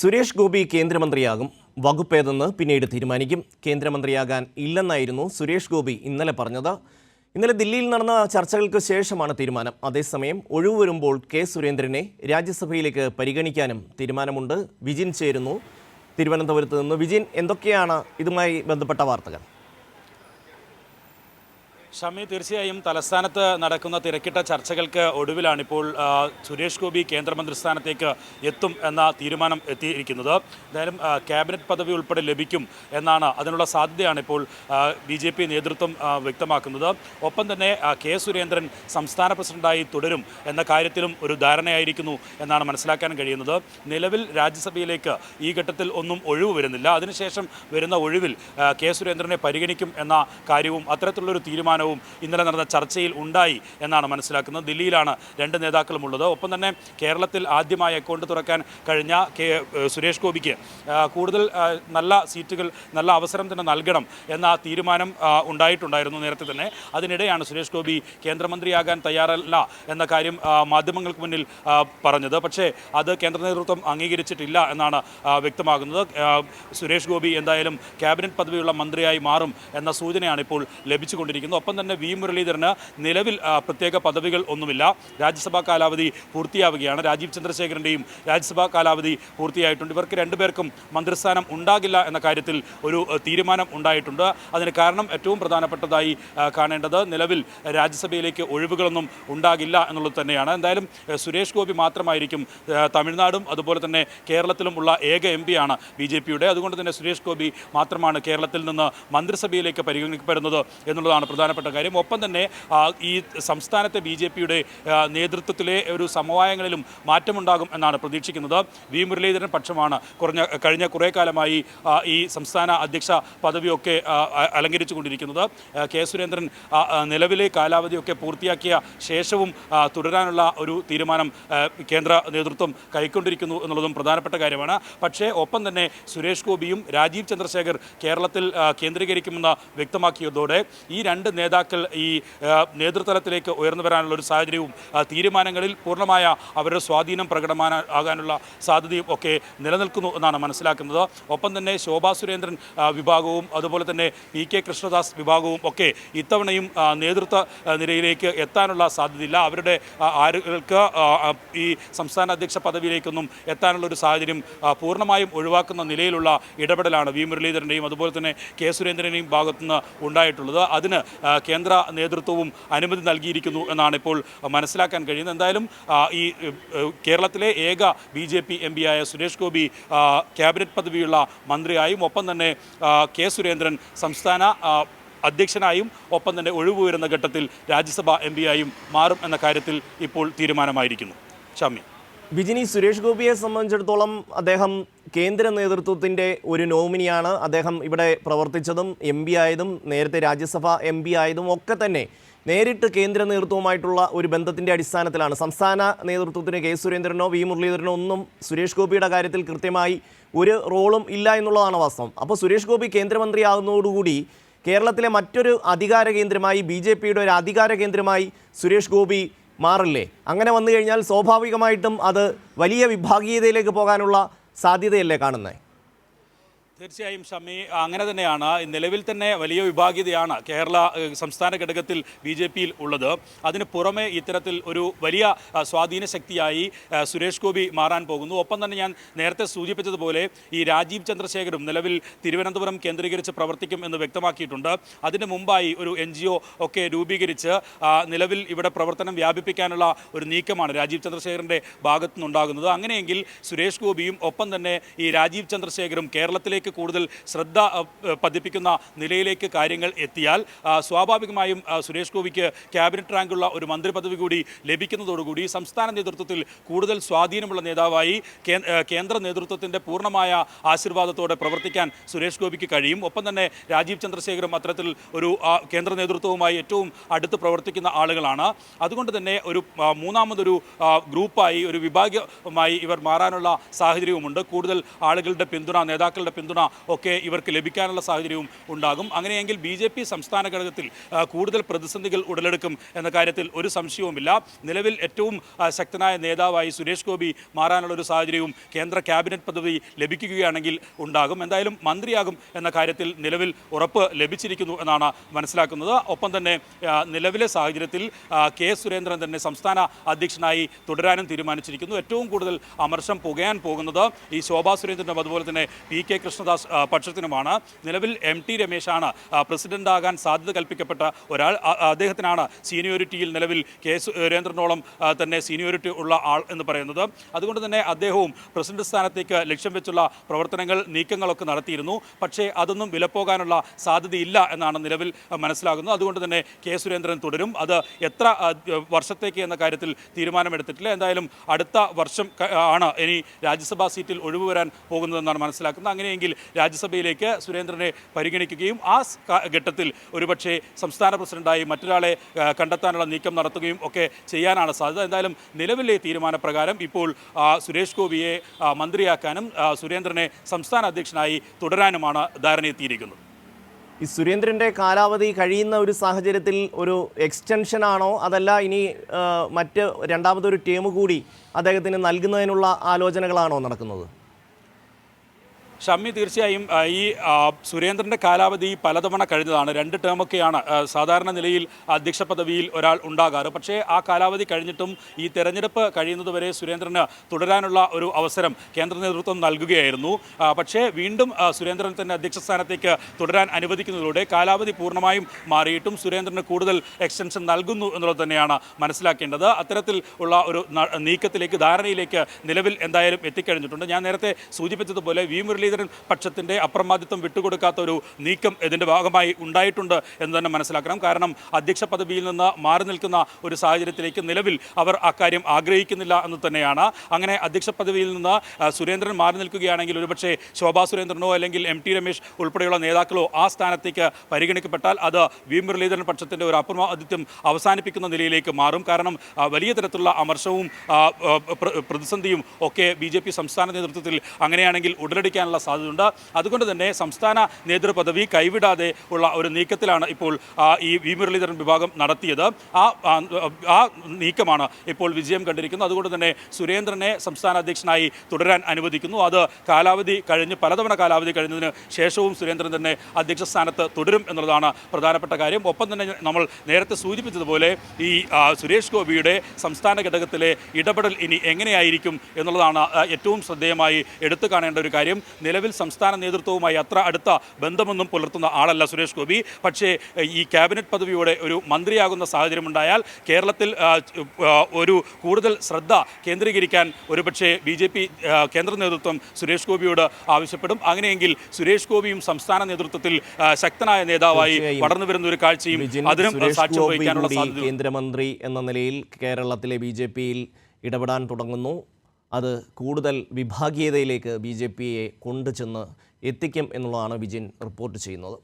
സുരേഷ് ഗോപി കേന്ദ്രമന്ത്രിയാകും. വകുപ്പേതെന്ന് പിന്നീട് തീരുമാനിക്കും. കേന്ദ്രമന്ത്രിയാകാൻ ഇല്ലെന്നായിരുന്നു സുരേഷ് ഗോപി ഇന്നലെ പറഞ്ഞത്. ഇന്നലെ ദില്ലിയിൽ നടന്ന ചർച്ചകൾക്ക് ശേഷമാണ് തീരുമാനം. അതേസമയം ഒഴിവ് വരുമ്പോൾ കെ സുരേന്ദ്രനെ രാജ്യസഭയിലേക്ക് പരിഗണിക്കാനും തീരുമാനമുണ്ട്. വിജിൻ ചേരുന്നു. തിരുവനന്തപുരത്ത് നിന്ന് വിജിൻ എന്തൊക്കെയാണ് ഇതുമായി ബന്ധപ്പെട്ട വാർത്തകൾ? ഷമി തീർച്ചയായും തലസ്ഥാനത്ത് നടക്കുന്ന തിരക്കിട്ട ചർച്ചകൾക്ക് ഒടുവിലാണ് ഇപ്പോൾ സുരേഷ് ഗോപി കേന്ദ്രമന്ത്രി സ്ഥാനത്തേക്ക് എത്തും എന്ന തീരുമാനം എത്തിയിരിക്കുന്നത്. എന്തായാലും ക്യാബിനറ്റ് പദവി ഉൾപ്പെടെ ലഭിക്കും എന്നാണ് അതിനുള്ള സാധ്യതയാണ് ഇപ്പോൾ ബി ജെ പി നേതൃത്വം വ്യക്തമാക്കുന്നത്. ഒപ്പം തന്നെ കെ സുരേന്ദ്രൻ സംസ്ഥാന പ്രസിഡന്റായി തുടരും എന്ന കാര്യത്തിലും ഒരു ധാരണയായിരിക്കുന്നു എന്നാണ് മനസ്സിലാക്കാൻ കഴിയുന്നത്. നിലവിൽ രാജ്യസഭയിലേക്ക് ഈ ഘട്ടത്തിൽ ഒന്നും ഒഴിവ് വരുന്നില്ല. അതിനുശേഷം വരുന്ന ഒഴിവിൽ കെ സുരേന്ദ്രനെ പരിഗണിക്കും എന്ന കാര്യവും അത്തരത്തിലുള്ളൊരു തീരുമാനവും ഇന്നലെ നടന്ന ചർച്ചയിൽ ഉണ്ടായി എന്നാണ് മനസ്സിലാക്കുന്നത്. ദില്ലിയിലാണ് രണ്ട് നേതാക്കളും ഉള്ളത് ഒപ്പം തന്നെ കേരളത്തിൽ ആദ്യമായി അക്കൗണ്ട് തുറക്കാൻ കഴിഞ്ഞ കെ സുരേഷ് ഗോപിക്ക് കൂടുതൽ നല്ല സീറ്റുകൾ നല്ല അവസരം തന്നെ നൽകണം എന്ന തീരുമാനം ഉണ്ടായിട്ടുണ്ടായിരുന്നു നേരത്തെ തന്നെ. അതിനിടെയാണ് സുരേഷ് ഗോപി കേന്ദ്രമന്ത്രിയാകാൻ തയ്യാറല്ല എന്ന കാര്യം മാധ്യമങ്ങൾക്ക് മുന്നിൽ പറഞ്ഞത്. പക്ഷേ അത് കേന്ദ്ര നേതൃത്വം അംഗീകരിച്ചിട്ടില്ല എന്നാണ് വ്യക്തമാകുന്നത്. സുരേഷ് ഗോപി എന്തായാലും ക്യാബിനറ്റ് പദവിയുള്ള മന്ത്രിയായി മാറും എന്ന സൂചനയാണ് ഇപ്പോൾ ലഭിച്ചുകൊണ്ടിരിക്കുന്നത്. ഒപ്പം തന്നെ വി മുരളീധരന് നിലവിൽ പ്രത്യേക പദവികൾ ഒന്നുമില്ല. രാജ്യസഭാ കാലാവധി പൂർത്തിയാവുകയാണ്. രാജീവ് ചന്ദ്രശേഖരന്റെയും രാജ്യസഭാ കാലാവധി പൂർത്തിയായിട്ടുണ്ട്. ഇവർക്ക് രണ്ടുപേർക്കും മന്ത്രിസ്ഥാനം ഉണ്ടാകില്ല എന്ന കാര്യത്തിൽ ഒരു തീരുമാനം ഉണ്ടായിട്ടുണ്ട്. അതിന് കാരണം ഏറ്റവും പ്രധാനപ്പെട്ടതായി കാണേണ്ടത് നിലവിൽ രാജ്യസഭയിലേക്ക് ഒഴിവുകളൊന്നും ഉണ്ടാകില്ല എന്നുള്ളത് തന്നെയാണ്. എന്തായാലും സുരേഷ് ഗോപി മാത്രമായിരിക്കും തമിഴ്നാടും അതുപോലെ തന്നെ കേരളത്തിലും ഉള്ള ഏക എം പിയാണ് ബി ജെ പിയുടെ. അതുകൊണ്ട് തന്നെ സുരേഷ് ഗോപി മാത്രമാണ് കേരളത്തിൽ നിന്ന് മന്ത്രിസഭയിലേക്ക് പരിഗണിക്കപ്പെടുന്നത് എന്നുള്ളതാണ് പ്രധാനപ്പെട്ട കാര്യം. ഒപ്പം തന്നെ ഈ സംസ്ഥാനത്തെ ബി ജെ പിയുടെ നേതൃത്വത്തിലെ ഒരു സമവായങ്ങളിലും മാറ്റമുണ്ടാകും എന്നാണ് പ്രതീക്ഷിക്കുന്നത്. വി മുരളീധരൻ പക്ഷമാണ് കുറഞ്ഞ കഴിഞ്ഞ കുറേ കാലമായി ഈ സംസ്ഥാന അധ്യക്ഷ പദവിയൊക്കെ അലങ്കരിച്ചു കൊണ്ടിരിക്കുന്നത് കെ സുരേന്ദ്രൻ നിലവിലെ കാലാവധിയൊക്കെ പൂർത്തിയാക്കിയ ശേഷവും തുടരാനുള്ള ഒരു തീരുമാനം കേന്ദ്ര നേതൃത്വം കൈക്കൊണ്ടിരിക്കുന്നു എന്നുള്ളതും പ്രധാനപ്പെട്ട കാര്യമാണ്. പക്ഷേ ഒപ്പം തന്നെ സുരേഷ് ഗോപിയും രാജീവ് ചന്ദ്രശേഖർ കേരളത്തിൽ കേന്ദ്രീകരിക്കുമെന്ന് വ്യക്തമാക്കിയതോടെ ഈ രണ്ട് നേതാക്കൾ ഈ നേതൃത്വത്തിലേക്ക് ഉയർന്നു വരാനുള്ള ഒരു സാഹചര്യവും തീരുമാനങ്ങളിൽ പൂർണമായ അവരുടെ സ്വാധീനം പ്രകടമാന ആകാനുള്ള സാധ്യതയും ഒക്കെ നിലനിൽക്കുന്നു എന്നാണ് മനസ്സിലാക്കുന്നത്. ഒപ്പം തന്നെ ശോഭാ സുരേന്ദ്രൻ വിഭാഗവും അതുപോലെ തന്നെ പി കെ കൃഷ്ണദാസ് വിഭാഗവും ഒക്കെ ഇത്തവണയും നേതൃത്വ നിരയിലേക്ക് എത്താനുള്ള സാധ്യതയില്ല. അവരുടെ ആ, ആളുകൾക്ക് ആ, ആ, ഈ സംസ്ഥാന അധ്യക്ഷ പദവിയിലേക്കൊന്നും എത്താനുള്ള ഒരു സാഹചര്യം പൂർണമായും ഒഴിവാക്കുന്ന നിലയിലുള്ള ഇടപെടലാണ് വി മുരളീധരന്റെയും അതുപോലെ തന്നെ കെ സുരേന്ദ്രന്റെയും ഭാഗത്തുനിന്ന് ഉണ്ടായിട്ടുള്ളത്. അതിന് കേന്ദ്ര നേതൃത്വവും അനുമതി നൽകിയിരിക്കുന്നു എന്നാണ് ഇപ്പോൾ മനസ്സിലാക്കാൻ കഴിയുന്നത്. എന്തായാലും ഈ കേരളത്തിലെ ഏക ബി ജെ പി എം പിയായ സുരേഷ് ഗോപി ക്യാബിനറ്റ് പദവിയുള്ള മന്ത്രിയായും ഒപ്പം തന്നെ കെ സുരേന്ദ്രൻ സംസ്ഥാന അധ്യക്ഷനായും ഒപ്പം തന്നെ ഒഴിവ് വരുന്ന ഘട്ടത്തിൽ രാജ്യസഭാ എം പിയായും മാറും എന്ന കാര്യത്തിൽ ഇപ്പോൾ തീരുമാനമായിരിക്കുന്നു. ഷാമി വിജിനി സുരേഷ് ഗോപിയെ സംബന്ധിച്ചിടത്തോളം അദ്ദേഹം കേന്ദ്ര നേതൃത്വത്തിന്റെ ഒരു നോമിനിയാണ്. അദ്ദേഹം ഇവിടെ പ്രവർത്തിച്ചതും എം പി ആയതും നേരത്തെ രാജ്യസഭ എം പി ആയതും ഒക്കെ തന്നെ നേരിട്ട് കേന്ദ്ര നേതൃത്വവുമായിട്ടുള്ള ഒരു ബന്ധത്തിന്റെ അടിസ്ഥാനത്തിലാണ്. സംസ്ഥാന നേതൃത്വത്തിന് കെ സുരേന്ദ്രനോ വി മുരളീധരനോ ഒന്നും സുരേഷ് ഗോപിയുടെ കാര്യത്തിൽ കൃത്യമായി ഒരു റോളും ഇല്ല എന്നുള്ളതാണ് വാസ്തവം. അപ്പോൾ സുരേഷ് ഗോപി കേന്ദ്രമന്ത്രിയാകുന്നതോടുകൂടി കേരളത്തിലെ മറ്റൊരു അധികാര കേന്ദ്രമായി ബി ജെ പിയുടെ ഒരു അധികാര കേന്ദ്രമായി സുരേഷ് ഗോപി മാറില്ലേ? അങ്ങനെ വന്നു കഴിഞ്ഞാൽ സ്വാഭാവികമായിട്ടും അത് വലിയ വിഭാഗീയതയിലേക്ക് പോകാനുള്ള സാധ്യതയല്ലേ കാണുന്നത് തീർച്ചയായും ഷമി അങ്ങനെ തന്നെയാണ്. നിലവിൽ തന്നെ വലിയ വിഭാഗീയതയാണ് കേരള സംസ്ഥാന ഘടകത്തിൽ ബി ജെ പിയിൽ ഉള്ളത്. അതിന് പുറമെ ഇത്തരത്തിൽ ഒരു വലിയ സ്വാധീന ശക്തിയായി സുരേഷ് ഗോപി മാറാൻ പോകുന്നു. ഒപ്പം തന്നെ ഞാൻ നേരത്തെ സൂചിപ്പിച്ചതുപോലെ ഈ രാജീവ് ചന്ദ്രശേഖരും നിലവിൽ തിരുവനന്തപുരം കേന്ദ്രീകരിച്ച് പ്രവർത്തിക്കും എന്ന് വ്യക്തമാക്കിയിട്ടുണ്ട്. അതിന് മുമ്പായി ഒരു എൻ ഒക്കെ രൂപീകരിച്ച് നിലവിൽ ഇവിടെ പ്രവർത്തനം വ്യാപിപ്പിക്കാനുള്ള ഒരു നീക്കമാണ് രാജീവ് ചന്ദ്രശേഖരന്റെ ഭാഗത്തു നിന്നുണ്ടാകുന്നത് അങ്ങനെയെങ്കിൽ സുരേഷ് ഗോപിയും ഒപ്പം തന്നെ ഈ രാജീവ് ചന്ദ്രശേഖരും കേരളത്തിലേക്ക് കൂടുതൽ ശ്രദ്ധ പതിപ്പിക്കുന്ന നിലയിലേക്ക് കാര്യങ്ങൾ എത്തിയാൽ സ്വാഭാവികമായും സുരേഷ് ഗോപിക്ക് ക്യാബിനറ്റ് റാങ്കുള്ള ഒരു മന്ത്രി പദവി കൂടി ലഭിക്കുന്നതോടുകൂടി സംസ്ഥാന നേതൃത്വത്തിൽ കൂടുതൽ സ്വാധീനമുള്ള നേതാവായി കേന്ദ്ര നേതൃത്വത്തിന്റെ പൂർണമായ ആശീർവാദത്തോടെ പ്രവർത്തിക്കാൻ സുരേഷ് ഗോപിക്ക് കഴിയും. ഒപ്പം തന്നെ രാജീവ് ചന്ദ്രശേഖരും അത്തരത്തിൽ ഒരു കേന്ദ്ര നേതൃത്വവുമായി ഏറ്റവും അടുത്ത് പ്രവർത്തിക്കുന്ന ആളുകളാണ്. അതുകൊണ്ട് തന്നെ ഒരു മൂന്നാമതൊരു ഗ്രൂപ്പായി ഒരു വിഭാഗമായി ഇവർ മാറാനുള്ള സാഹചര്യവുമുണ്ട്. കൂടുതൽ ആളുകളുടെ പിന്തുണ നേതാക്കളുടെ പിന്തുണ പിന്തുണ ഒക്കെ ഇവർക്ക് ലഭിക്കാനുള്ള സാഹചര്യവും ഉണ്ടാകും. അങ്ങനെയെങ്കിൽ ബി ജെ പി സംസ്ഥാന ഘടകത്തിൽ കൂടുതൽ പ്രതിസന്ധികൾ ഉടലെടുക്കും എന്ന കാര്യത്തിൽ ഒരു സംശയവുമില്ല. നിലവിൽ ഏറ്റവും ശക്തനായ നേതാവായി സുരേഷ് ഗോപി മാറാനുള്ള ഒരു സാഹചര്യവും കേന്ദ്ര ക്യാബിനറ്റ് പദവി ലഭിക്കുകയാണെങ്കിൽ ഉണ്ടാകും. എന്തായാലും മന്ത്രിയാകും എന്ന കാര്യത്തിൽ നിലവിൽ ഉറപ്പ് ലഭിച്ചിരിക്കുന്നു എന്നാണ് മനസ്സിലാക്കുന്നത്. ഒപ്പം തന്നെ നിലവിലെ സാഹചര്യത്തിൽ കെ സുരേന്ദ്രൻ തന്നെ സംസ്ഥാന അധ്യക്ഷനായി തുടരാനും തീരുമാനിച്ചിരിക്കുന്നു. ഏറ്റവും കൂടുതൽ അമർഷം പുകയാൻ പോകുന്നത് ഈ ശോഭാ സുരേന്ദ്രനും അതുപോലെ തന്നെ പി കെ കൃഷ്ണദാസ് ആ, പക്ഷത്തിനുമാണ്. നിലവിൽ എം ടി രമേശാണ് ആ, പ്രസിഡന്റ് ആകാൻ സാധ്യത കൽപ്പിക്കപ്പെട്ട ഒരാൾ. അദ്ദേഹത്തിനാണ് സീനിയോറിറ്റിയിൽ നിലവിൽ കെ സുരേന്ദ്രനോളം തന്നെ സീനിയോറിറ്റി ഉള്ള ആൾ എന്ന് പറയുന്നത്. അതുകൊണ്ട് തന്നെ അദ്ദേഹവും പ്രസിഡന്റ് സ്ഥാനത്തേക്ക് ലക്ഷ്യം വെച്ചുള്ള പ്രവർത്തനങ്ങൾ നീക്കങ്ങളൊക്കെ നടത്തിയിരുന്നു. പക്ഷേ അതൊന്നും വിലപ്പോകാനുള്ള സാധ്യതയില്ല എന്നാണ് നിലവിൽ മനസ്സിലാകുന്നത്. അതുകൊണ്ട് തന്നെ കെ സുരേന്ദ്രൻ തുടരും. അത് എത്ര വർഷത്തേക്ക് എന്ന കാര്യത്തിൽ തീരുമാനമെടുത്തിട്ടില്ല. എന്തായാലും അടുത്ത വർഷം ആണ് ഇനി രാജ്യസഭാ സീറ്റിൽ ഒഴിവ് വരാൻ പോകുന്നതെന്നാണ് മനസ്സിലാക്കുന്നത്. അങ്ങനെയെങ്കിൽ രാജ്യസഭയിലേക്ക് സുരേന്ദ്രനെ പരിഗണിക്കുകയും ആ ഘട്ടത്തിൽ ഒരുപക്ഷെ സംസ്ഥാന പ്രസിഡന്റായി മറ്റൊരാളെ കണ്ടെത്താനുള്ള നീക്കം നടത്തുകയും ഒക്കെ ചെയ്യാനാണ് സാധ്യത. എന്തായാലും നിലവിലെ തീരുമാനപ്രകാരം ഇപ്പോൾ സുരേഷ് ഗോപിയെ മന്ത്രിയാക്കാനും സുരേന്ദ്രനെ സംസ്ഥാന അധ്യക്ഷനായി തുടരാനുമാണ് ധാരണയെത്തിയിരിക്കുന്നത്. ഈ സുരേന്ദ്രന്റെ കാലാവധി കഴിയുന്ന ഒരു സാഹചര്യത്തിൽ ഒരു എക്സ്റ്റൻഷൻ ആണോ അതല്ല ഇനി മറ്റ് രണ്ടാമതൊരു ടേം കൂടി അദ്ദേഹത്തിന് നൽകുന്നതിനുള്ള ആലോചനകളാണോ നടക്കുന്നത്? ഷമ്മി തീർച്ചയായും ഈ സുരേന്ദ്രന്റെ കാലാവധി പലതവണ കഴിഞ്ഞതാണ്. രണ്ട് ടേമൊക്കെയാണ് സാധാരണ നിലയിൽ അധ്യക്ഷ പദവിയിൽ ഒരാൾ ഉണ്ടാകാറ്. പക്ഷേ ആ കാലാവധി കഴിഞ്ഞിട്ടും ഈ തെരഞ്ഞെടുപ്പ് കഴിയുന്നതുവരെ സുരേന്ദ്രന് തുടരാനുള്ള ഒരു അവസരം കേന്ദ്ര നേതൃത്വം നൽകുകയായിരുന്നു. പക്ഷേ വീണ്ടും സുരേന്ദ്രൻ തന്നെ അധ്യക്ഷ സ്ഥാനത്തേക്ക് തുടരാൻ അനുവദിക്കുന്നതിലൂടെ കാലാവധി പൂർണമായും മാറിയിട്ടും സുരേന്ദ്രന് കൂടുതൽ എക്സ്റ്റൻഷൻ നൽകുന്നു എന്നുള്ളത് തന്നെയാണ് മനസ്സിലാക്കേണ്ടത്. അത്തരത്തിൽ ഉള്ള ഒരു നീക്കത്തിലേക്ക് ധാരണയിലേക്ക് നിലവിൽ എന്തായാലും എത്തിക്കഴിഞ്ഞിട്ടുണ്ട്. ഞാൻ നേരത്തെ സൂചിപ്പിച്ചതുപോലെ വി മുരളീധരൻ പക്ഷത്തിന്റെ അപ്രമാദിത്വം വിട്ടുകൊടുക്കാത്ത ഒരു നീക്കം ഇതിന്റെ ഭാഗമായി ഉണ്ടായിട്ടുണ്ട് എന്ന് തന്നെ മനസ്സിലാക്കണം. കാരണം അധ്യക്ഷ പദവിയിൽ നിന്ന് മാറി നിൽക്കുന്ന ഒരു സാഹചര്യത്തിലേക്ക് നിലവിൽ അവർ അക്കാര്യം ആഗ്രഹിക്കുന്നില്ല എന്ന് തന്നെയാണ്. അങ്ങനെ അധ്യക്ഷ പദവിയിൽ നിന്ന് സുരേന്ദ്രൻ മാറി നിൽക്കുകയാണെങ്കിൽ ഒരുപക്ഷെ ശോഭാ സുരേന്ദ്രനോ അല്ലെങ്കിൽ എം ടി രമേശ് ഉൾപ്പെടെയുള്ള നേതാക്കളോ ആ സ്ഥാനത്തേക്ക് പരിഗണിക്കപ്പെട്ടാൽ അത് വി. മുരളീധരൻ പക്ഷത്തിന്റെ ഒരു അപ്രമാദിത്യം അവസാനിപ്പിക്കുന്ന നിലയിലേക്ക് മാറും. കാരണം വലിയ തരത്തിലുള്ള അമർഷവും പ്രതിസന്ധിയും ഒക്കെ ബി സംസ്ഥാന നേതൃത്വത്തിൽ അങ്ങനെയാണെങ്കിൽ ഉടലെടുക്കാനുള്ള സാധ്യതയുണ്ട്. അതുകൊണ്ട് തന്നെ സംസ്ഥാന നേതൃപദവി കൈവിടാതെ ഉള്ള ഒരു നീക്കത്തിലാണ് ഇപ്പോൾ ഈ വി മുരളീധരൻ വിഭാഗം നടത്തിയത്. ആ, ആ നീക്കമാണ് ഇപ്പോൾ വിജയം കണ്ടിരിക്കുന്നത്. അതുകൊണ്ട് തന്നെ സുരേന്ദ്രനെ സംസ്ഥാന അധ്യക്ഷനായി തുടരാൻ അനുവദിക്കുന്നു. അത് കാലാവധി കഴിഞ്ഞ് പലതവണ കാലാവധി കഴിഞ്ഞതിന് ശേഷവും സുരേന്ദ്രൻ തന്നെ അധ്യക്ഷ സ്ഥാനത്ത് തുടരും എന്നുള്ളതാണ് പ്രധാനപ്പെട്ട കാര്യം. ഒപ്പം തന്നെ നമ്മൾ നേരത്തെ സൂചിപ്പിച്ചതുപോലെ ഈ സുരേഷ് ഗോപിയുടെ സംസ്ഥാന ഘടകത്തിലെ ഇടപെടൽ ഇനി എങ്ങനെയായിരിക്കും എന്നുള്ളതാണ് ഏറ്റവും ശ്രദ്ധേയമായി എടുത്തു കാണേണ്ട ഒരു കാര്യം. നിലവിൽ സംസ്ഥാന നേതൃത്വവുമായി അത്ര അടുത്ത ബന്ധമൊന്നും പുലർത്തുന്ന ആളല്ല സുരേഷ് ഗോപി. പക്ഷേ ഈ ക്യാബിനറ്റ് പദവിയോടെ ഒരു മന്ത്രിയാകുന്ന സാഹചര്യമുണ്ടായാൽ കേരളത്തിൽ ഒരു കൂടുതൽ ശ്രദ്ധ കേന്ദ്രീകരിക്കാൻ ഒരുപക്ഷെ ബി ജെ പി കേന്ദ്ര നേതൃത്വം സുരേഷ് ഗോപിയോട് ആവശ്യപ്പെടും. അങ്ങനെയെങ്കിൽ സുരേഷ് ഗോപിയും സംസ്ഥാന നേതൃത്വത്തിൽ ശക്തനായ നേതാവായി വളർന്നു വരുന്ന ഒരു കാഴ്ചയും അതിനും സുരേഷ് സാക്ഷ്യം വഹിക്കാനുള്ള സാധ്യത കേന്ദ്രമന്ത്രി എന്ന നിലയിൽ കേരളത്തിലെ ബി ജെ പിയിൽ ഇടപെടാൻ തുടങ്ങുന്നു. അത് കൂടുതൽ വിഭാഗീയതയിലേക്ക് ബി ജെ പിയെ കൊണ്ടുചെന്ന് എത്തിക്കും എന്നുള്ളതാണ് വിജിൻ റിപ്പോർട്ട് ചെയ്യുന്നത്.